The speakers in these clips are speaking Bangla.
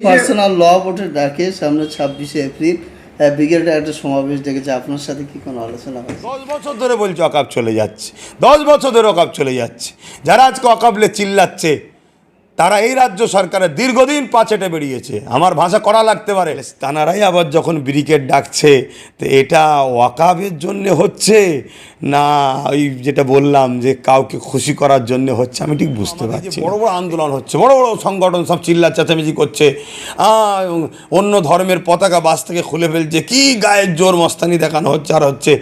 পার্সোনাল ল বোর্ডের ডাকে সামনে ছাব্বিশে এপ্রিল ব্রিগেডের একটা সমাবেশ ডেকেছে। আপনার সাথে কি কোনো আলোচনা হয় দশ বছর ধরে বলছে অকাপ চলে যাচ্ছে। দশ বছর ধরে অকাপ চলে যাচ্ছে। যারা আজকে অকাপলে চিল্লাচ্ছে তারা এই রাজ্য সরকারের দীর্ঘদিন পাচেটে বেরিয়েছে। আমার ভাষা করা লাগতে পারে। তানারাই আবার যখন ব্রিকেট ডাকছে তো এটা ওয়াকাবের জন্য হচ্ছে না ওই যেটা বললাম যে কাউকে খুশি করার জন্য হচ্ছে? আমি ঠিক বুঝতে পারছি বড় বড় আন্দোলন হচ্ছে বড় বড় সংগঠন সব চিল্লা চেঁচামেচি করছে অন্য ধর্মের পতাকা বাস থেকে খুলে ফেলছে কি গায়ের জোর মস্তানি দেখানো হচ্ছে আর হচ্ছে।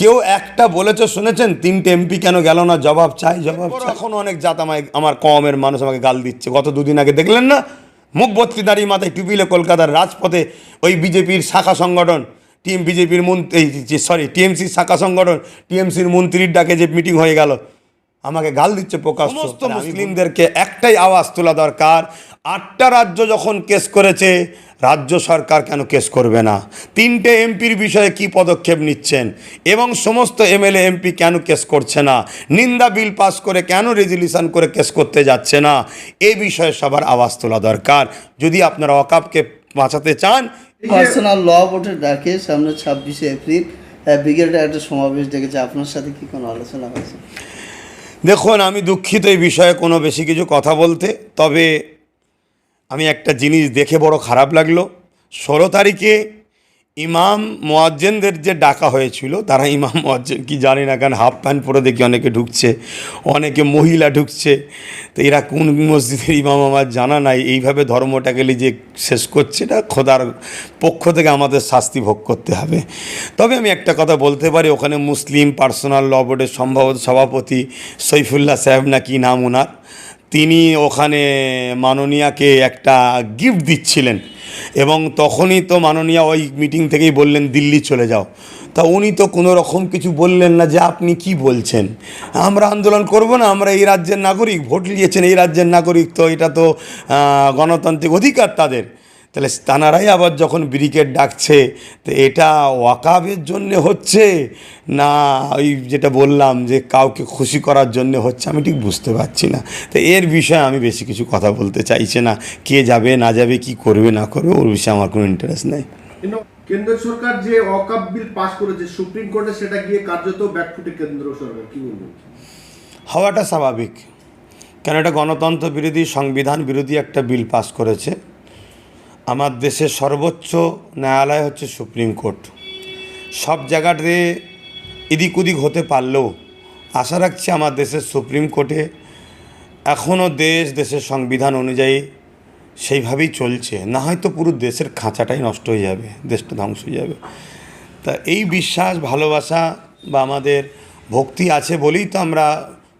কেউ একটা বলেছে শুনেছেন? তিনটে এমপি কেন গেল না? জবাব চাই জবাব এখন অনেক জাত আমায় আমার কমের মানুষ আমাকে গাল দিচ্ছে। গত দুদিন আগে দেখলেন না? মুখ ভর্তি দাঁড়িয়ে মাথায় টুপিলে কলকাতার রাজপথে ওই বিজেপির শাখা সংগঠন টিএম বিজেপির মন্ত্রী সরি টিএমসির শাখা সংগঠন টিএমসির মন্ত্রীর ডাকে যে মিটিং হয়ে গেল আমাকে গাল দিচ্ছে প্রকাশ সমস্ত মুসলিমদেরকে একটাই আওয়াজ তোলা দরকার আটটা রাজ্য যখন কেস করেছে রাজ্য সরকার কেন কেস করবে না? তিনটে এমপির বিষয়ে কি পদক্ষেপ নিচ্ছেন? এবং সমস্ত এমএলএ এমপি কেন কেস করছে না? নিন্দা বিল পাস করে কেন রেজলিউশন করে কেস করতে যাচ্ছে না? এ বিষয়ে সবার আওয়াজ তোলা দরকার। যদি আপনারা অকাপকে বাঁচাতে চান পার্সোনাল ল বোর্ডের ডাকে সামনে ছাব্বিশে এপ্রিল ব্রিগেডের একটা সমাবেশ ডেকেছে। আপনার সাথে কি কোনো আলোচনা হয়েছে? দেখুন আমি দুঃখিত এই বিষয়ে কোনো বেশি কিছু কথা বলতে। তবে আমি একটা জিনিস দেখে বড় খারাপ লাগল। ষোলো তারিখে ইমাম মোয়াজ্জেনদের যে ডাকা হয়েছিল, তারা ইমাম মোয়াজ্জেন কি জানি না কারণ হাফ প্যান্ট পরে দেখি অনেকে ঢুকছে, অনেকে মহিলা ঢুকছে। তো এরা কোন মসজিদের ইমাম আমার জানা নাই, এইভাবে ধর্মটাকে যে শেষ করছে, এটা খোদার পক্ষ থেকে আমাদের শাস্তি ভোগ করতে হবে। তবে আমি একটা কথা বলতে পারি, ওখানে মুসলিম পার্সোনাল ল বোর্ডের সম্ভবত সভাপতি সৈফুল্লাহ সাহেব না কি নাম ওনার তিনি ওখানে মাননীয়াকে একটা গিফট দিচ্ছিলেন। এবং তখনই তো মাননীয়া ওই মিটিং থেকেই বললেন, দিল্লি চলে যাও। তা উনি তো কোনো রকম কিছু বললেন না যে আপনি কি বলছেন। আমরা আন্দোলন করব না, আমরা এই রাজ্যের নাগরিক, ভোট নিয়েছেন এই রাজ্যের নাগরিক, তো এটা তো গণতান্ত্রিক অধিকার তাদের। তাহলে তানারাই আবার যখন ব্রিকেট ডাকছে তো এটা ওয়াকাবের জন্য হচ্ছে? না ওই যেটা বললাম যে কাউকে খুশি করার জন্য হচ্ছে আমি ঠিক বুঝতে পারছি না। তো এর বিষয়ে আমি বেশি কিছু কথা বলতে চাইছি না। কে যাবে না যাবে কি করবে না করবে ওর বিষয়ে আমার কোনো ইন্টারেস্ট নেই। কেন্দ্র সরকার যে অকাপ বিল পাস করেছে সুপ্রিম কোর্টে সেটা গিয়ে কার্যত ব্যাকফুটে কেন্দ্র সরকার কি বলবেন? হওয়াটা স্বাভাবিক। কেন এটা গণতন্ত্র বিরোধী সংবিধান বিরোধী একটা বিল পাস করেছে। আমার দেশের সর্বোচ্চ ন্যায়ালয় হচ্ছে সুপ্রিম কোর্ট। সব জায়গাতে এদিক ওদিক হতে পারলেও আশা রাখছি আমার দেশের সুপ্রিম কোর্টে এখনও দেশ, দেশের সংবিধান অনুযায়ী সেইভাবেই চলছে। না হয়তো পুরো দেশের খাঁচাটাই নষ্ট হয়ে যাবে, দেশটা ধ্বংস হয়ে যাবে। তা এই বিশ্বাস, ভালোবাসা বা আমাদের ভক্তি আছে বলেই তো আমরা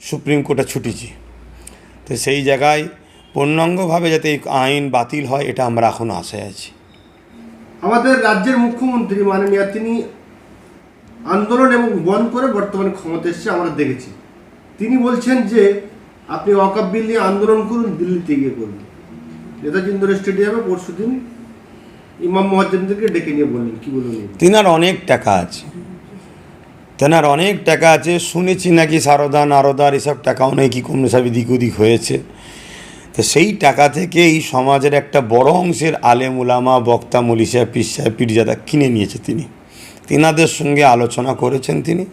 সুপ্রিম কোর্টে ছুটেছি। তো সেই জায়গায় পূর্ণাঙ্গভাবে যাতে এই আইন বাতিল হয় এটা আমরা এখনও আশায় আছি। আমাদের রাজ্যের মুখ্যমন্ত্রী মাননীয় তিনি আন্দোলন এবং বন্ধ করে বর্তমানে ক্ষমতা এসেছে আমরা দেখেছি। তিনি বলছেন যে আপনি অকাপ বিল নিয়ে আন্দোলন করুন দিল্লিতে গিয়ে করুন। নেতাজি ইন্দোর স্টেডিয়ামে পরশু দিন ইমাম মহাজ্জেনদেরকে ডেকে নিয়ে বললেন কি বলুন তিনার অনেক টাকা আছে। তেনার অনেক টাকা আছে শুনেছি নাকি সারদা নারদার এসব টাকাও নাকি কম সব এদিক ওদিক হয়েছে। তো সেই টাকা থেকে এই সমাজের একটা বড় অংশের আলেম উলামা বক্তা মলিশা পিসা পীরজাদা কিনে নিয়েছে তিনি। তিনাদের সঙ্গে আলোচনা করেছেন তিনি।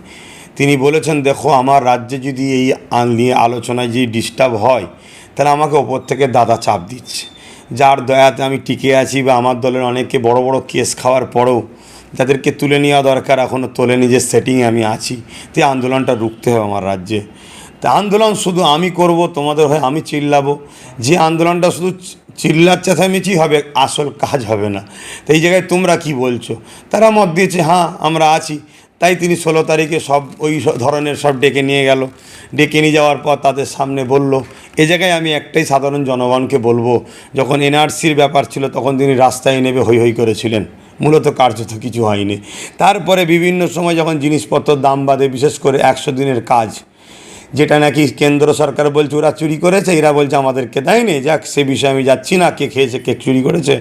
তিনি বলেছেন, দেখো, আমার রাজ্যে যদি এই নিয়ে আলোচনায় যদি ডিস্টার্ব হয়, তাহলে আমাকে ওপর থেকে দাদা চাপ দিচ্ছে। যার দয়াতে আমি টিকে আছি বা আমার দলের অনেকে বড় বড় কেস খাওয়ার পরেও যাদেরকে তুলে নেওয়া দরকার এখনও তোলে নিজের সেটিংয়ে আমি আছি। তো আন্দোলনটা রুখতে হবে আমার রাজ্যে। তা আন্দোলন শুধু আমি করব, তোমাদের হয়ে আমি চিল্লাবো। যে আন্দোলনটা শুধু চিল্লার চেঁচামেচি হবে, আসল কাজ হবে না। তো এই জায়গায় তোমরা কি বলছো? তারা মত দিয়েছে হ্যাঁ আমরা আছি। তাই তিনি ষোলো তারিখে সব ওই ধরনের সব ডেকে নিয়ে গেল। ডেকে নিয়ে যাওয়ার পর তাদের সামনে বলল, এ জায়গায় আমি একটাই সাধারণ জনগণকে বলব। যখন এনআরসির ব্যাপার ছিল, তখন তিনি রাস্তায় নেবে হৈ হৈ করেছিলেন। মূলত কার্যত কিছু হয়নি। তারপরে বিভিন্ন সময় যখন জিনিসপত্র দাম বাড়ে, বিশেষ করে একশো দিনের কাজ যেটা নাকি কেন্দ্র সরকার বলছে, ওরা চুরি করেছে, এরা বলছে আমাদেরকে দেয়নি। যাক, সে বিষয়ে আমি যাচ্ছি না, কে খেয়েছে, কে চুরি করেছে।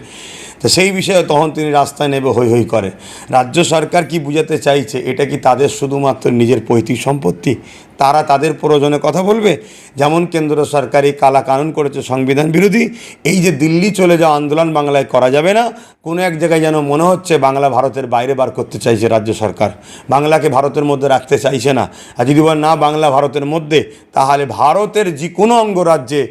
তো সেই বিষয়ে তখন তিনি রাস্তায় নেবে, হৈ হৈ করে। রাজ্য সরকার কি বুঝাতে চাইছে, এটা কি তাদের শুধুমাত্র নিজের পৈতৃক সম্পত্তি? তারা তাদের প্রয়োজনে কথা বলবে। যেমন কেন্দ্র সরকার কালা কানুন করেছে সংবিধান বিরোধী। এই যে দিল্লি চলে যাওয়া আন্দোলন বাংলায় করা যাবে না, কোনো এক জায়গায় যেন মনে হচ্ছে বাংলা ভারতের বাইরে বার করতে চাইছে রাজ্য সরকার। বাংলাকে ভারতের মধ্যে রাখতে চাইছে না। আর যদি বল না, বাংলা ভারতের মধ্যে, তাহলে ভারতের যে কোনো অঙ্গরাজ্যে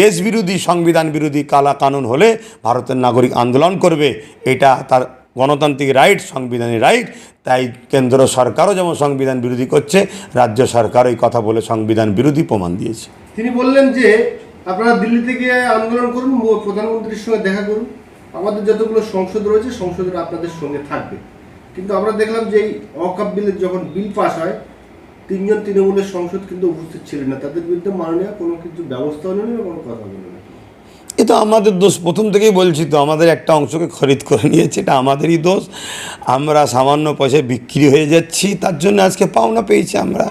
দেশ বিরোধী, সংবিধান বিরোধী কালা কানুন হলে ভারতের নাগরিক আন্দোলন করবে। এটা তার গণতান্ত্রিক রাইট সংবিধানী রাইট তাই কেন্দ্র সরকারও যেমন সংবিধান বিরোধী করছে, রাজ্য সরকার এই কথা বলে সংবিধান বিরোধী প্রমাণ দিয়েছে। তিনি বললেন যে, আপনারা দিল্লিতে গিয়ে আন্দোলন করুন প্রধানমন্ত্রীর সঙ্গে দেখা করুন। আমাদের যতগুলো সংসদ রয়েছে, সংসদের আপনাদের সঙ্গে থাকবে। কিন্তু আমরা দেখলাম যে, এই অকাপ বিলের যখন বিল পাস হয়, তিনজন তৃণমূলের সংসদ কিন্তু উপস্থিত ছিলেন না। তাদের বিরুদ্ধে মাননীয় কোনো কিছু ব্যবস্থা নেই, কোনো কথা বলেন। এ তো আমাদের দোষ। প্রথম থেকেই বলছি তো, আমাদের একটা অংশকে খরিদ করে নিয়েছে, এটা আমাদেরই দোষ। আমরা সামান্য পয়সায় বিক্রি হয়ে যাচ্ছি, তার জন্য আজকে পাওনা পেয়েছি আমরা।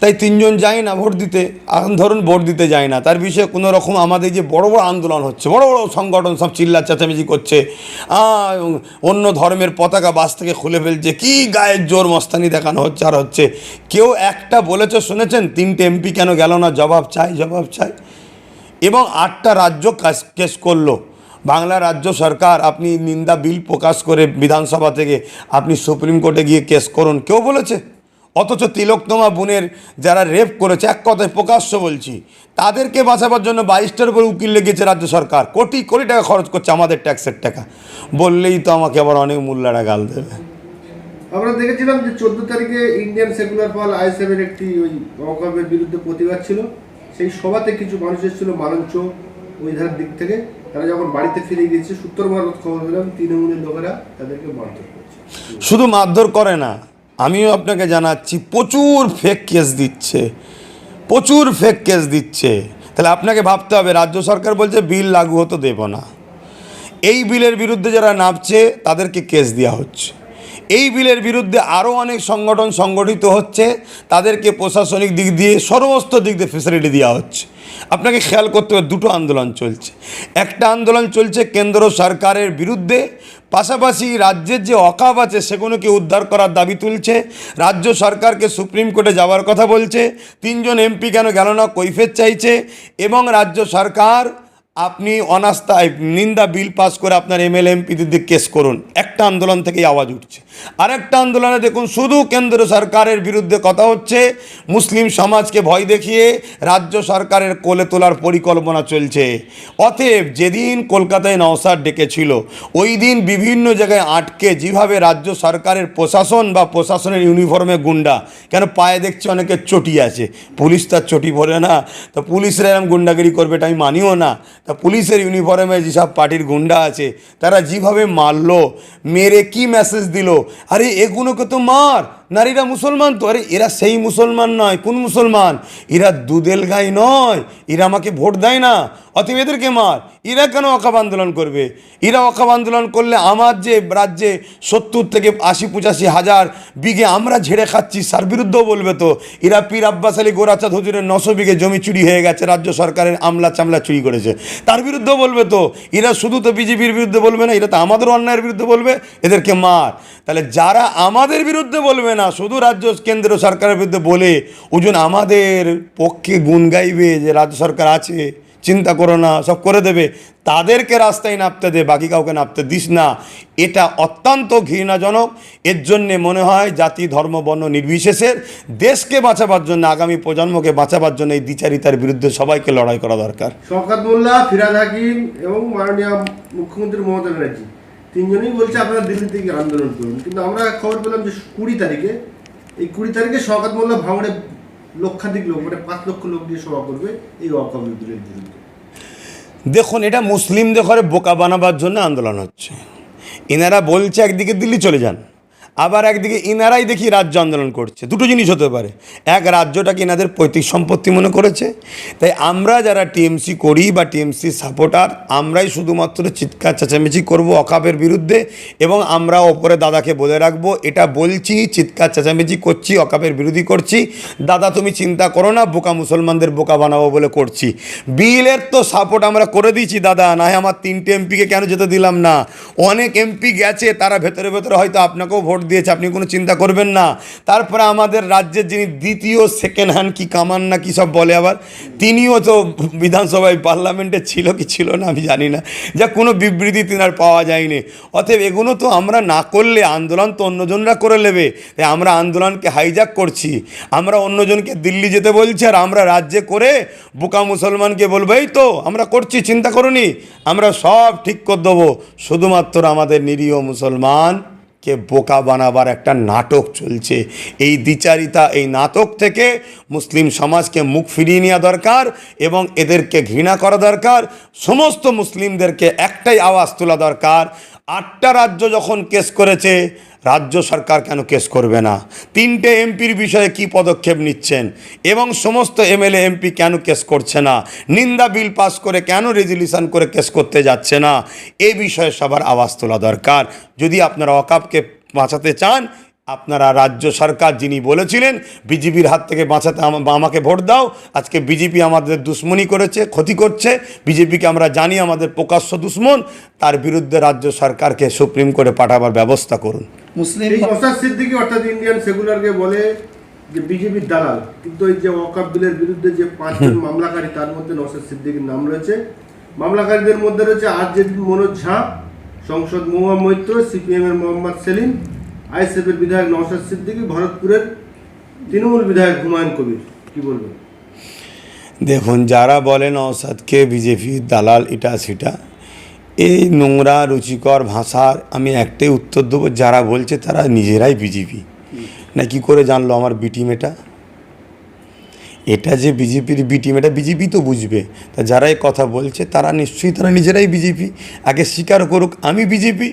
তাই তিনজন যাই না ভোট দিতে ধরুন ভোট দিতে যায় না, তার বিষয়ে কোনো রকম আমাদের যে বড় বড় আন্দোলন হচ্ছে, বড় বড় সংগঠন সব চিল্লা চেঁচামেচি করছে অন্য ধর্মের পতাকা বাস থেকে খুলে ফেলছে, কি গায়ের জোর মস্তানি দেখানো হচ্ছে আর হচ্ছে। কেউ একটা বলেছে, শুনেছেন? তিনটে এমপি কেন গেল না? জবাব চাই জবাব চাই। এবং আটটা রাজ্য কেস করল। বাংলা রাজ্য সরকার, আপনি নিন্দা, বিল প্রকাশ করে বিধানসভা থেকে আপনি সুপ্রিম কোর্টে গিয়ে কেস করুন। কেউ বলেছে? অথচ তিলোকতমা বোনের যারা রেপ করেছে, এক কথায় প্রকাশ্য বলছি, তাদেরকে বাঁচাবার জন্য বাইশটার উপর উকিল লেগেছে রাজ্য সরকার। কোটি কোটি টাকা খরচ করছে আমাদের ট্যাক্সের টাকা। বললেই তো আমাকে আবার অনেক মূল্যারা গাল দেবে। আমরা দেখেছিলাম যে চোদ্দ তারিখে ইন্ডিয়ান সেকুলার ফল আইএসএফের একটি ওই অকাপের বিরুদ্ধে প্রতিবাদ ছিল। সেই সভাতে কিছু মানুষ এসেছিল মালঞ্চ ওই ধারের দিক থেকে। তারা যখন বাড়িতে ফিরে গিয়েছে সূত্র মারফত খবর পেলাম, তৃণমূলের লোকেরা তাদেরকে মারধর করছে। শুধু মারধর করে না, আমিও আপনাকে জানাচ্ছি, প্রচুর ফেক কেস দিচ্ছে, প্রচুর ফেক কেস দিচ্ছে। তাহলে আপনাকে ভাবতে হবে, রাজ্য সরকার বলছে, বিল লাগু হতে দেব না। এই বিলের বিরুদ্ধে যারা নামছে, তাদেরকে কেস দেওয়া হচ্ছে। এই বিলের বিরুদ্ধে আরও অনেক সংগঠন সংগঠিত হচ্ছে। তাদেরকে প্রশাসনিক দিক দিয়ে সর্বস্ত দিক দিয়ে ফেসিলিটি দেওয়া হচ্ছে। আপনাকে খেয়াল করতে হবে, দুটো আন্দোলন চলছে। একটা আন্দোলন চলছে কেন্দ্র সরকারের বিরুদ্ধে। পাশাপাশি রাজ্যের যে অকাব আছে, সেগুলোকে উদ্ধার করার দাবি তুলছে। রাজ্য সরকারকে সুপ্রিম কোর্টে যাওয়ার কথা বলছে। তিনজন এমপি কেন গেল না কৈফের চাইছে এবং রাজ্য সরকার, আপনি অনাস্থায় নিন্দা, বিল পাস করে আপনার এমএলএ এমপিদের কেস করুন। একটা আন্দোলন থেকেই আওয়াজ উঠছে। আরেকটা আন্দোলনে দেখুন, শুধু কেন্দ্র সরকারের বিরুদ্ধে কথা হচ্ছে, মুসলিম সমাজকে ভয় দেখিয়ে রাজ্য সরকারের কোলে তোলার পরিকল্পনা চলছে। অতএব যেদিন কলকাতায় নওসাদ ডেকেছিল, ওই দিন বিভিন্ন জায়গায় আটকে যেভাবে রাজ্য সরকারের প্রশাসন বা প্রশাসনের ইউনিফর্মে গুন্ডা, কেন পায়ে দেখছি অনেকের চটি আছে, পুলিশ তার চটি পরে না, তো পুলিশরা এরম গুন্ডাগিরি করবে এটা আমি মানিও না, তা পুলিশের ইউনিফর্মে যেসব পার্টির গুন্ডা আছে, তারা যেভাবে মারলো, মেরে কি মেসেজ দিল আরে এগুলোকে তো মার। নারীরা মুসলমান তো? আরে, এরা সেই মুসলমান নয়। কোন মুসলমান? এরা দুদেল গাই নয়। এরা আমাকে ভোট দেয় না। অতএব এদেরকে মার। এরা কেন অকাব আন্দোলন করবে? এরা অকাব আন্দোলন করলে আমার যে রাজ্যে সত্তর থেকে আশি, পঁচাশি হাজার বিঘে আমরা ঝেড়ে খাচ্ছি তার বিরুদ্ধেও বলবে তো? এরা পীর আব্বাস আলী গোরাচাঁদ হুজুরের নশো বিঘে জমি চুরি হয়ে গেছে, রাজ্য সরকারের আমলা চামলা চুরি করেছে। তার বিরুদ্ধেও বলবে তো? এরা শুধু তো বিজেপির বিরুদ্ধে বলবে না, এরা তো আমাদের অন্যায়ের বিরুদ্ধে বলবে। এদেরকে মার। তাহলে যারা আমাদের বিরুদ্ধে বলবে না, শুধু রাজ্য কেন্দ্র সরকারের বিরুদ্ধে বলে ওজন আমাদের পক্ষে গুণ গাইবে, যে রাজ্য সরকার আছে, চিন্তা করো না, সব করে দেবে। তাদেরকে রাস্তায় নামতে দে, বাকি কাউকে নামতে দিস না। এটা অত্যন্ত ঘৃণাজনক। এর জন্যে মনে হয় জাতি, ধর্ম, বর্ণ নির্বিশেষের দেশকে বাঁচাবার জন্য, আগামী প্রজন্মকে বাঁচাবার জন্য এই দ্বিচারিতার বিরুদ্ধে সবাইকে লড়াই করা দরকার। শওকত মোল্লা, ফিরাদ হাকিম এবং মাননীয় মুখ্যমন্ত্রী মমতা ব্যানার্জি। তিনজনই বলছে, আপনারা দিল্লি থেকে আন্দোলন করুন। কিন্তু আমরা খবর পেলাম যে কুড়ি তারিখে, এই কুড়ি তারিখে শওকত মোল্লা ভাঙড়ে লক্ষাধিক লোক মানে পাঁচ লক্ষ লোক দিয়ে সভা করবে এই বিদ্রোহের বিরুদ্ধে দেখুন, এটা মুসলিমদের ঘরে বোকা বানাবার জন্য আন্দোলন হচ্ছে। এনারা বলছে একদিকে দিল্লি চলে যান আবার একদিকে ইনারাই দেখি রাজ্য আন্দোলন করছে। দুটো জিনিস হতে পারে। এক, রাজ্যটাকে এনাদের পৈতৃক সম্পত্তি মনে করেছে। তাই আমরা যারা টিএমসি করি বা টিএমসি সাপোর্টার, আমরাই শুধুমাত্র চিৎকার চেঁচামেচি করব অকাপের বিরুদ্ধে এবং আমরা ওপরে দাদাকে বলে রাখব, এটা বলছি, চিৎকার চেঁচামেচি করছি, অকাপের বিরোধী করছি। দাদা, তুমি চিন্তা করো না, বোকা মুসলমানদের বোকা বানাবো বলে করছি। বিলের তো সাপোর্ট আমরা করে দিয়েছি, দাদা না আমার তিনটে এমপিকে কেন যেতে দিলাম না? অনেক এমপি গেছে, তারা ভেতরে ভেতরে হয়তো আপনাকেও ভোট দিয়েছে, আপনি কোনো চিন্তা করবেন না। তারপরে আমাদের রাজ্যের যিনি দ্বিতীয় সেকেন্ড হ্যান্ড কি কামান না কি সব বলে আবার, তিনিও তো বিধানসভায় পার্লামেন্টে ছিল কি ছিল না, আমি জানি না। যা কোনো বিবৃতি তিনার পাওয়া যায়নি। অতএব এগুলো তো আমরা না করলে আন্দোলন তো অন্যজনরা করে নেবে। তাই আমরা আন্দোলনকে হাইজ্যাক করছি। আমরা অন্যজনকে দিল্লি যেতে বলছি, আর আমরা রাজ্যে করে বোকা মুসলমানকে বলব, এই তো, আমরা করছি, চিন্তা করুনি আমরা সব ঠিক করে দেবো। শুধুমাত্র আমাদের নিরীহ মুসলমানকে বোকা বানাবার একটা নাটক চলছে। এই দ্বিচারিতা এই নাটক থেকে মুসলিম সমাজকে মুখ ফিরিয়ে নেওয়া দরকার এবং এদেরকে ঘৃণা করা দরকার। সমস্ত মুসলিমদেরকে একটাই আওয়াজ তোলা দরকার। আটটা রাজ্য যখন কেস করেছে রাজ্য সরকার কেন কেস করবে না? তিনটে এমপির বিষয়ে কি পদক্ষেপ নিচ্ছেন? এবং সমস্ত এমএলএ, এমপি কেন কেস করছে না? নিন্দা বিল পাস করে কেন রেজলিউশন করে কেস করতে যাচ্ছে না? এ বিষয়ে সবার আওয়াজ তোলা দরকার। যদি আপনারা অকাপকে বাঁচাতে চান, আপনারা রাজ্য সরকার যিনি বলেছিলেন, বিজেপির হাত থেকে বাঁচাতে আমাকে ভোট দাও। আজকে বিজেপি আমাদের দুশ্মনী করেছে, ক্ষতি করছে। বিজেপিকে আমরা জানি, আমাদের প্রকাশ্য দুশ্মন। তার বিরুদ্ধে রাজ্য সরকারকে সুপ্রিম কোর্টে পাঠাবার ব্যবস্থা করুন। মুসলিম নসাদ সিদ্দিকি অর্থাৎ ইন্ডিয়ান সেকুলারকে বলে যে বিজেপির দালাল। কিন্তু এই যে ওয়াকাব বিলের বিরুদ্ধে যে পাঁচজন মামলাকারী তার মধ্যে নসাদ সিদ্দিকির নাম রয়েছে। মামলাকারীদের মধ্যে রয়েছে আর আরজেড মনোজ ঝা সংসদ মহুয়া মৈত্র সিপিএম এর মোহাম্মদ সেলিম আইএসএফ এর বিধায়ক নওশাদ সিদ্দিকী ভরতপুরের তৃণমূল বিধায়ক হুমায়ুন কবির। কি বলবেন? দেখুন যারা বলেন অসাদকে বিজেপির দালাল এটা সেটা। এই নোংরা, রুচিকর ভাষার আমি একটাই উত্তর দেবো, যারা বলছে তারা নিজেরাই বিজেপি না, কি করে জানলো আমার বিটিম এটা? এটা যে বিজেপির বিটিম এটা বিজেপি তো বুঝবে। তা যারা এই কথা বলছে, তারা নিশ্চয়ই তারা নিজেরাই বিজেপি আগে স্বীকার করুক, আমি বিজেপি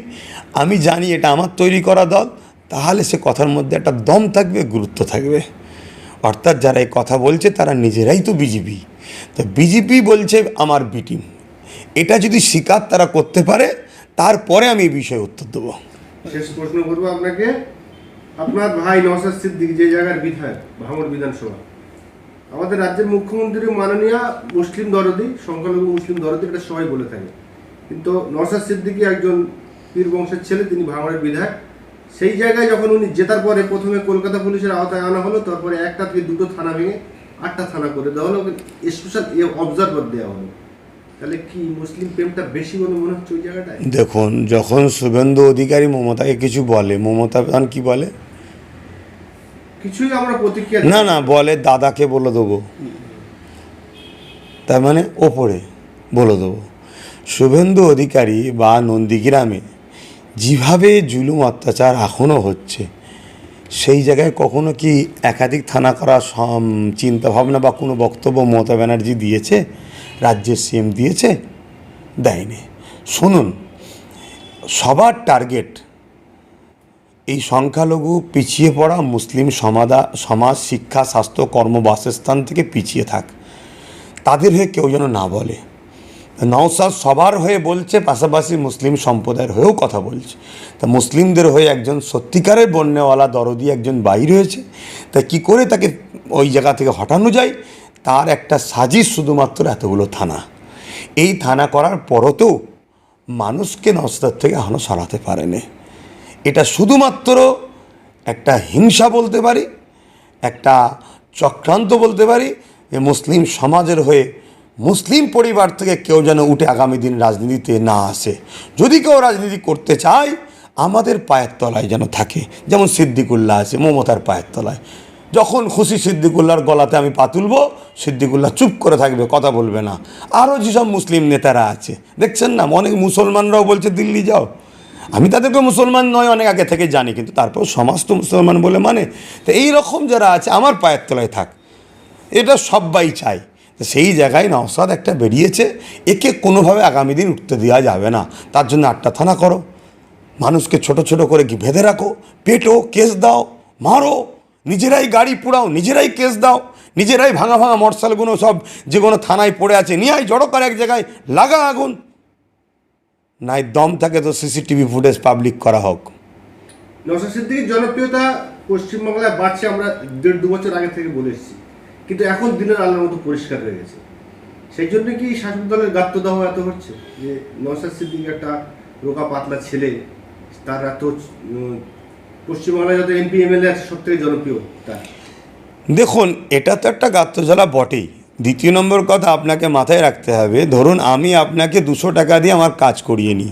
আমি জানি এটা আমার তৈরি করা দল, তাহলে সে কথার মধ্যে একটা দম থাকবে, গুরুত্ব থাকবে। অর্থাৎ যারা এই কথা বলছে, তারা নিজেরাই তো বিজেপি তো বিজেপি বলছে আমার বিটিম এটা যদি স্বীকার তারা করতে পারে, তারপরে আমি এই বিষয়ে উত্তর দেবো। শেষ প্রশ্ন করব আপনাকে। আপনার ভাই নওশাদ সিদ্দিকী যে জায়গার বিধায়ক, ভাঙড় বিধানসভা। আমাদের রাজ্যের মুখ্যমন্ত্রী মাননীয় মুসলিম দরদি, সংখ্যালঘু মুসলিম দরদি, এটা সবাই বলে থাকে। কিন্তু নওশাদ সিদ্দিকী একজন পীর বংশের ছেলে, তিনি ভাঙড়ের বিধায়ক। সেই জায়গায় যখন উনি জেতার পরে প্রথমে কলকাতা পুলিশের আওতায় আনা হলো, তারপরে একটা থেকে দুটো থানা ভেঙে আটটা থানা করে দেওয়া হলো স্পেশাল অবজারভার দেওয়া হলো। তাহলে কি মুসলিম প্রেমটা বেশি বলে মনে হচ্ছে ওই জায়গাটায়? দেখুন যখন শুভেন্দু অধিকারী মমতাকে কিছু বলে মমতা প্রধান কি বলে? কিছুই আমরা প্রতিক্রিয়া না না। বলে দাদাকে বলে দেবো। তার মানে ওপরে বলে দেবো। শুভেন্দু অধিকারী বা নন্দীগ্রামে যেভাবে জুলুম অত্যাচার এখনও হচ্ছে সেই জায়গায় কখনো কি একাধিক থানা করার সম- চিন্তাভাবনা বা কোনো বক্তব্য মমতা ব্যানার্জি দিয়েছে? রাজ্যের সিএম দিয়েছে, দেয়নি। শুনুন, সবার টার্গেট এই সংখ্যালঘু পিছিয়ে পড়া মুসলিম সমাদা, সমাজ, শিক্ষা, স্বাস্থ্য, কর্ম, বাসস্থান থেকে পিছিয়ে থাক। তাদের হয়ে কেউ যেন না বলে। নওসাদ সবার হয়ে বলছে, পাশাপাশি মুসলিম সম্প্রদায়ের হয়েও কথা বলছে। তা মুসলিমদের হয়ে একজন সত্যিকারের বন্যওয়ালা দরদি একজন বাইর হয়েছে তা কি করে তাকে ওই জায়গা থেকে হটানো যায়? তার একটা সাজিশ শুধুমাত্র এতগুলো থানা। এই থানা করার পরতেও মানুষকে নস্তার থেকে এখনও সরাতে পারেনি। এটা শুধুমাত্র একটা হিংসা বলতে পারি, একটা চক্রান্ত বলতে পারি যে মুসলিম সমাজের হয়ে মুসলিম পরিবার থেকে কেউ যেন উঠে আগামী দিন রাজনীতিতে না আসে। যদি কেউ রাজনীতি করতে চায়, আমাদের পায়ের তলায় যেন থাকে, যেমন সিদ্দিকুল্লাহ আছে, মমতার পায়ের তলায়। যখন খুশি সিদ্দিকুল্লার গলাতে আমি পা তুলবো, সিদ্দিকুল্লাহ চুপ করে থাকবে, কথা বলবে না। আরও যেসব মুসলিম নেতারা আছে, দেখছেন না? অনেক মুসলমানরাও বলছে, দিল্লি যাও। আমি তাদেরকে মুসলমান নয়, অনেক আগে থেকে জানি, কিন্তু তারপর সমাজ তো মুসলমান বলে মানে। তো এই রকম যারা আছে, আমার পায়ের তলায় থাক। এটা সবাই চায়। সেই জায়গায় নওসাদ একটা বেরিয়েছে, একে কোনোভাবে আগামী দিন উঠতে দেওয়া যাবে না। তার জন্য আটটা থানা করো। মানুষকে ছোট ছোট করে বেঁধে রাখো। পেটো, কেস দাও, মারো। নিজেরাই গাড়ি পুড়াও, নিজেরাই কেস দাও, নিজেরাই ভাঙা ভাঙা মোটরসাইকেলগুলো সব যে কোনো থানায় পড়ে আছে, নিয়ে আয় জড়ো করে এক জায়গায়, লাগা আগুন। নাই দম থাকে তো সিসিটিভি ফুটেজ পাবলিক করা হোক। নওশাদ সিদ্দিকীর জনপ্রিয়তা পশ্চিমবাংলায় বাড়ছে আমরা দেড় দু বছর আগে থেকে বলে এসেছি। কিন্তু এখন দিনের আলোর মতো পরিষ্কার হয়ে গেছে। সেই জন্য কি শাসক দলের গাত্রদাহ এত হচ্ছে? যে নওশাদ সিদ্দিক একটা রোগা পাতলা ছেলে, তার এত দেখুন, এটা তো একটা গাত্রজ্বালা বটেই। দ্বিতীয় নম্বর কথা আপনাকে মাথায় রাখতে হবে, ধরুন আমি আপনাকে দুশো টাকা দিয়ে আমার কাজ করিয়ে নিই,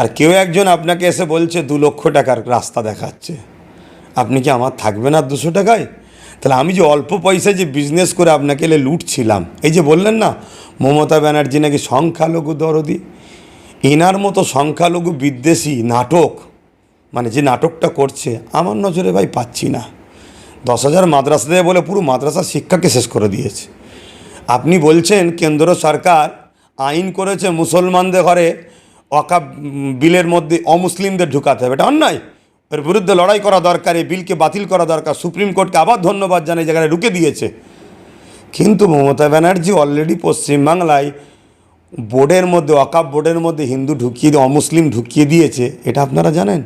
আর কেউ একজন আপনাকে এসে বলছে, দু লক্ষ টাকার রাস্তা দেখাচ্ছে। আপনি কি আমার থাকবে না দুশো টাকায়? তাহলে আমি যে অল্প পয়সায় যে বিজনেস করে আপনাকে এলে লুটছিলাম, এই যে বললেন না, মমতা ব্যানার্জি নাকি সংখ্যালঘু দরদি? এনার মতো সংখ্যালঘু বিদ্বেষী নাটক মানে যে নাটকটা করছে, আমার নজরে ভাই পাচ্ছি না। দশ হাজার মাদ্রাসা দেবে বলে পুরো মাদ্রাসার শিক্ষাকে শেষ করে দিয়েছে। আপনি বলছেন, কেন্দ্র সরকার আইন করেছে মুসলমানদের ঘরে অকাব বিলের মধ্যে অমুসলিমদের ঢুকাতে হবে। এটা অন্যায়। এর বিরুদ্ধে লড়াই করা দরকার, এই বিলকে বাতিল করা দরকার। সুপ্রিম কোর্টকে আবার ধন্যবাদ জানাই জায়গায় ঢুকে দিয়েছে। কিন্তু মমতা ব্যানার্জি অলরেডি পশ্চিমবাংলায় বোর্ডের মধ্যে, অকাব বোর্ডের মধ্যে হিন্দু ঢুকিয়ে দিয়ে, অমুসলিম ঢুকিয়ে দিয়েছে, এটা আপনারা জানেন?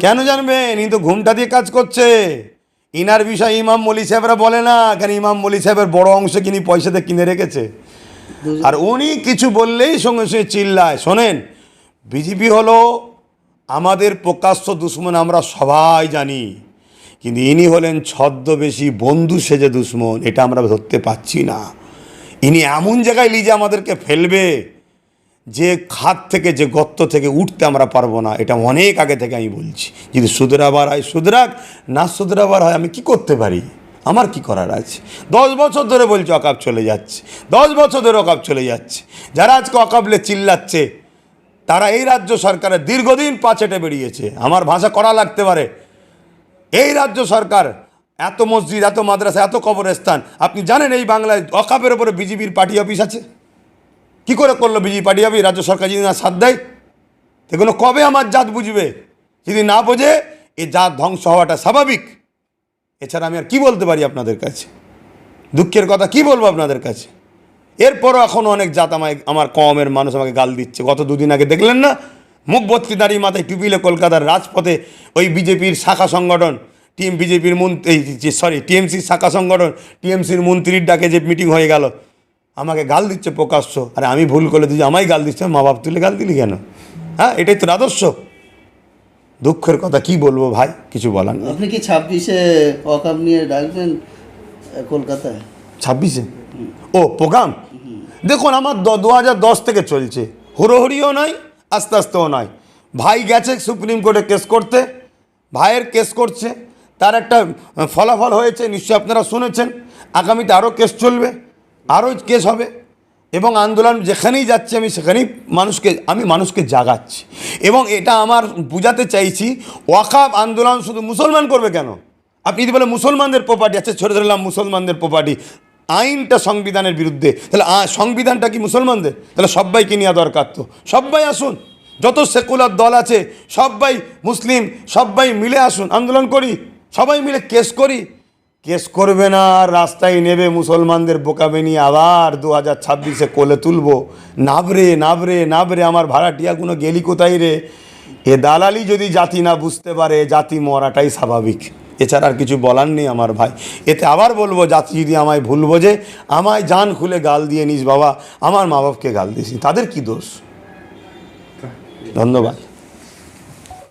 কেন জানবেন? ইনি তো ঘুমটা দিয়ে কাজ করছে। ইনার বিষয় ইমাম মলি সাহেবরা বলে না কেন ইমাম মলি সাহেবের বড় অংশ কিনি পয়সাতে কিনে রেখেছে। আর উনি কিছু বললেই সঙ্গে সঙ্গে চিল্লায়। শোনেন বিজেপি হলো আমাদের প্রকাশ্য দুশ্মন আমরা সবাই জানি। কিন্তু ইনি হলেন ছদ্মবেশী বন্ধু সেজে দুশ্মন এটা আমরা ধরতে পাচ্ছি না। ইনি এমন জায়গায় লিজে আমাদেরকে ফেলবে যে খাত থেকে, যে গর্ত থেকে উঠতে আমরা পারব না, এটা অনেক আগে থেকে আমি বলছি। যদি সুধরাবার হয় সুধরাক না সুধরাবার হয়, আমি কি করতে পারি? আমার কি করার আছে? দশ বছর ধরে বলছে, অকাপ চলে যাচ্ছে। দশ বছর ধরে অকাপ চলে যাচ্ছে। যারা আজকে অকাবলে চিল্লাচ্ছে, তারা এই রাজ্য সরকারের দীর্ঘদিন পাচেটে বেরিয়েছে। আমার ভাষা করা লাগতে পারে। এই রাজ্য সরকার, এত মসজিদ, এত মাদ্রাসা, এত কবরস্থান, আপনি জানেন এই বাংলায় অকাপের ওপরে বিজেপির পার্টি অফিস আছে? কি করে করল বিজেপি পার্টি? অফিস রাজ্য সরকার যদি না সাথ দেয়, সেগুলো কবে আমার জাত বুঝবে? যদি না বোঝে, এ জাত ধ্বংস হওয়াটা স্বাভাবিক। এছাড়া আমি আর কি বলতে পারি আপনাদের কাছে? দুঃখের কথা কি বলব আপনাদের কাছে? এরপরও এখনও অনেক জাত আমায়, আমার কমের মানুষ আমাকে গাল দিচ্ছে। গত দুদিন আগে দেখলেন না? মুখ ভর্তি দাঁড়িয়ে মাথায় টুপিলে কলকাতার রাজপথে ওই বিজেপির শাখা সংগঠন, টিএম বিজেপির মন্ত্রী সরি টিএমসির শাখা সংগঠন, টিএমসির মন্ত্রীর ডাকে যে মিটিং হয়ে গেল আমাকে গাল দিচ্ছে প্রকাশ্য। আর আমি ভুল করে দিচ্ছি আমায় গাল দিচ্ছে মা বাপ তুলে গাল দিলি কেন? হ্যাঁ এটাই তোর আদর্শ। দুঃখের কথা কি বলব ভাই কিছু বলার আপনি কি ছাব্বিশে অকাপ নিয়ে ডাকবেন কলকাতায়? ছাব্বিশে? ও প্রোগ্রাম দেখুন আমার দু হাজার দশ থেকে চলছে। হুড়োহুড়িও নয় আস্তে আস্তেও নয়। ভাই গেছে সুপ্রিম কোর্টে কেস করতে ভাইয়ের কেস করছে। তার একটা ফলাফল হয়েছে নিশ্চয়ই আপনারা শুনেছেন। আগামীতে আরও কেস চলবে। আরও কেস হবে। এবং আন্দোলন যেখানেই যাচ্ছে, আমি সেখানেই মানুষকে, আমি মানুষকে জাগাচ্ছি। এবং এটা আমার বোঝাতে চাইছি, ওয়াকাব আন্দোলন শুধু মুসলমান করবে কেন? আপনি যদি বলে মুসলমানদের প্রপার্টি আছে ছেড়ে ধরলাম মুসলমানদের প্রপার্টি আইনটা সংবিধানের বিরুদ্ধে, তাহলে সংবিধানটা কি মুসলমানদের? তাহলে সবাইকে নেওয়া দরকার তো। সবাই আসুন, যত সেকুলার দল আছে সবাই মুসলিম সবাই মিলে আসুন, আন্দোলন করি, সবাই মিলে কেস করি। কেস করবে না, রাস্তায় নেবে মুসলমানদের বোকাবে নিয়ে আবার দু হাজার ছাব্বিশে কোলে তুলবো। নাবরে নাবরে নাবরে, আমার ভাড়াটিয়াগুলো গেলি কোথায় রে? এ দালালি যদি জাতি না বুঝতে পারে, জাতি মরাটাই স্বাভাবিক। এছাড়া আর কিছু বলার নেই আমার ভাই। এতে আবার বলব, জাতি যদি আমায় ভুল বোঝে, আমায় জান খুলে গাল দিয়ে নিস বাবা, আমার মা বাপকে গাল দিস। তাদের কি দোষ? ধন্যবাদ।